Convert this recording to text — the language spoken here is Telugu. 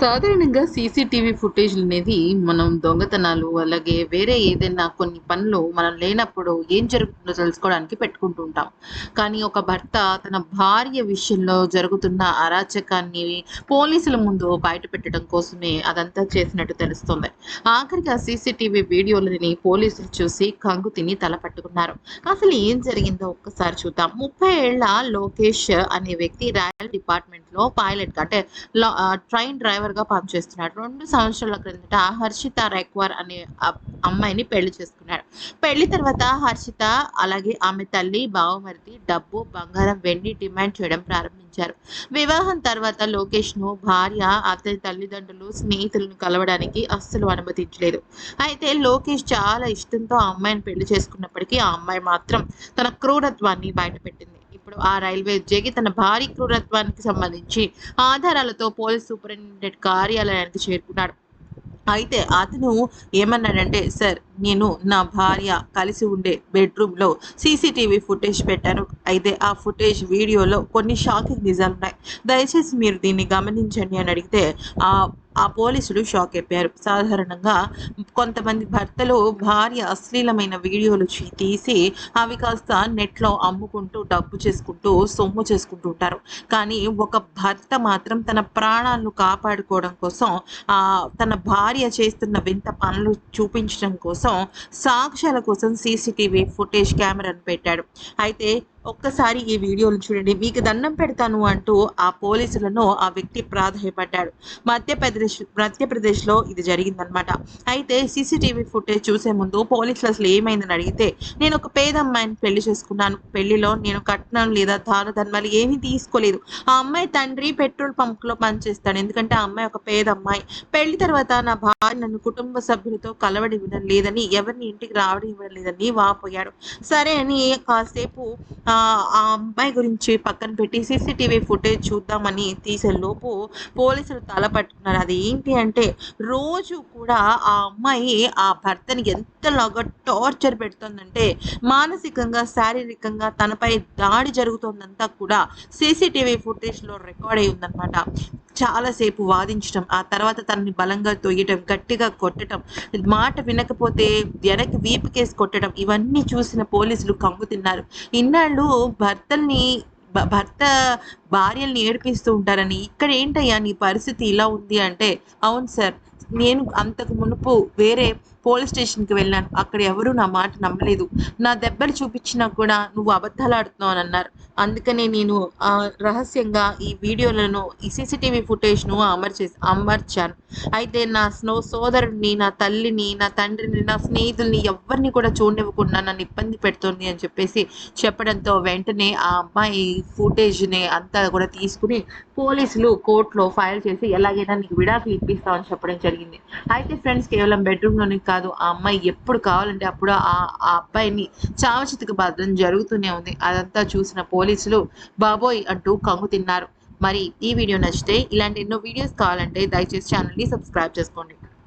సాధారణంగా సీసీటీవీ ఫుటేజ్ అనేది మనం దొంగతనాలు అలాగే వేరే ఏదైనా కొన్ని పనులు మనం లేనప్పుడు ఏం జరుగుతుందో తెలుసుకోవడానికి పెట్టుకుంటూ ఉంటాం. కానీ ఒక భర్త తన భార్య విషయంలో జరుగుతున్న అరాచకాన్ని పోలీసుల ముందు బయట పెట్టడం కోసమే అదంతా చేసినట్టు తెలుస్తుంది. ఆఖరికి ఆ సీసీటీవీ వీడియోలని పోలీసులు చూసి కంగు తిని తల పట్టుకున్నారు. అసలు ఏం జరిగిందో ఒక్కసారి చూద్దాం. ముప్పై ఏళ్ళ లోకేష్ అనే వ్యక్తి రైల్ డిపార్ట్మెంట్లో పైలట్ అంటే ట్రైన్ డ్రైవర్ గా పనిచేస్తున్నాడు రెండు సంవత్సరాల క్రిందట హర్షిత రెక్వార్ అనే అమ్మాయిని పెళ్ళి చేసుకున్నాడు. పెళ్ళి తర్వాత హర్షిత అలాగే ఆమె తల్లి బావమరిది డబ్బు బంగారం వెండి డిమాండ్ చేయడం ప్రారంభించారు. వివాహం తర్వాత లోకేష్ను భార్య అతని తల్లిదండ్రులు స్నేహితులను కలవడానికి అస్సలు అనుమతించలేదు. అయితే లోకేష్ చాలా ఇష్టంతో ఆ అమ్మాయిని పెళ్ళి చేసుకున్నప్పటికీ ఆ అమ్మాయి మాత్రం తన క్రూరత్వాన్ని బయటపెట్టింది. ఇప్పుడు ఆ రైల్వే ఉద్యోగి తన భారీ క్రూరత్వానికి సంబంధించి ఆధారాలతో పోలీస్ సూపరింటెండెంట్ కార్యాలయానికి చేరుకున్నాడు. అయితే అతను ఏమన్నాడంటే సార్ నేను నా భార్య కలిసి ఉండే బెడ్రూమ్లో సీసీటీవీ ఫుటేజ్ పెట్టాను. అయితే ఆ ఫుటేజ్ వీడియోలో కొన్ని షాకింగ్ నిజాలు ఉన్నాయి దయచేసి మీరు దీన్ని గమనించండి అని అడిగితే ఆ ఆ పోలీసులు షాక్ అయిపోయారు. సాధారణంగా కొంతమంది భర్తలు భార్య అశ్లీలమైన వీడియోలు తీసి అవి కాస్త నెట్లో అమ్ముకుంటూ డబ్బు చేసుకుంటూ సొమ్ము చేసుకుంటూ ఉంటారు. కానీ ఒక భర్త మాత్రం తన ప్రాణాలను కాపాడుకోవడం కోసం తన భార్య చేస్తున్న వింత పనులు చూపించడం కోసం సాక్ష్యాల కోసం సీసీటీవీ ఫుటేజ్ కెమెరాను పెట్టాడు. అయితే ఒక్కసారి ఈ వీడియోలు చూడండి. మీకు దండం పెడతాను అంటూ ఆ పోలీసులను ఆ వ్యక్తి ప్రాధాయపడ్డాడు. మధ్యప్రదేశ్ మధ్యప్రదేశ్లో ఇది జరిగిందనమాట అయితే సీసీటీవీ ఫుటేజ్ చూసే ముందు పోలీసులు అసలు ఏమైందని అడిగితే నేను ఒక పేద అమ్మాయిని పెళ్ళి చేసుకున్నాను. పెళ్ళిలో నేను కట్నం లేదా దాన ధర్మాలు ఏమీ తీసుకోలేదు. ఆ అమ్మాయి తండ్రి పెట్రోల్ పంప్లో పనిచేస్తాడు. ఎందుకంటే ఆ అమ్మాయి ఒక పేద అమ్మాయి. పెళ్ళి తర్వాత నా భార్య నన్ను కుటుంబ సభ్యులతో కలవడివ్వడం లేదని ఎవరిని ఇంటికి రావడం ఇవ్వడం లేదని వాపోయాడు. సరే అని కాసేపు ఆ ఆ అమ్మాయి గురించి పక్కన పెట్టి సీసీటీవీ ఫుటేజ్ చూద్దామని తీసేలోపు పోలీసులు తల పట్టుకున్నారు. అది ఏంటి అంటే రోజు కూడా ఆ అమ్మాయి ఆ భర్తని ఎంతలాగా టార్చర్ పెడుతుందంటే మానసికంగా శారీరకంగా తనపై దాడి జరుగుతోందంతా కూడా సీసీటీవీ ఫుటేజ్లో రికార్డ్ అయి ఉందన్నమాట చాలాసేపు వాదించడం ఆ తర్వాత తనని బలంగా తొయ్యటం గట్టిగా కొట్టడం మాట వినకపోతే వెనక్కి వీపుకేసి కొట్టడం ఇవన్నీ చూసిన పోలీసులు కంగు తిన్నారు. ఇన్నాళ్ళు భర్తల్ని భర్త భార్యల్ని ఏడిపిస్తూ ఉంటారని ఇక్కడ ఏంటయ్యా నీ పరిస్థితి ఇలా ఉంది అంటే అవును సార్ నేను అంతకు మునుపు వేరే పోలీస్ స్టేషన్కి వెళ్ళాను అక్కడ ఎవరు నా మాట నమ్మలేదు. నా దెబ్బలు చూపించినా కూడా నువ్వు అబద్ధాలు ఆడుతున్నావు అని అన్నారు. అందుకనే నేను ఆ, రహస్యంగా ఈ వీడియోలను ఈ సీసీటీవీ ఫుటేజ్ను అమర్చేసి అమర్చాను. అయితే నా స్నో సోదరుడిని నా తల్లిని నా తండ్రిని నా స్నేహితుల్ని ఎవరిని కూడా చూడనివ్వకుండా నన్ను ఇబ్బంది పెడుతుంది అని చెప్పేసి చెప్పడంతో వెంటనే ఆ అమ్మాయి ఫుటేజ్ని అంతా కూడా తీసుకుని పోలీసులు కోర్టులో ఫైల్ చేసి ఎలాగైనా నీకు విడాకులు ఇప్పిస్తామని చెప్పడం జరిగింది. అయితే ఫ్రెండ్స్ కేవలం బెడ్రూమ్లోనే కాదు ఆ అమ్మాయి ఎప్పుడు కావాలంటే అప్పుడు ఆ ఆ అబ్బాయిని చావచితికి భద్రం జరుగుతూనే ఉంది. అదంతా చూసిన పోలీసులు బాబోయ్ అంటూ కంగు తిన్నారు. మరి ఈ వీడియో నచ్చితే ఇలాంటి ఎన్నో వీడియోస్ కావాలంటే దయచేసి ఛానల్ని సబ్స్క్రైబ్ చేసుకోండి.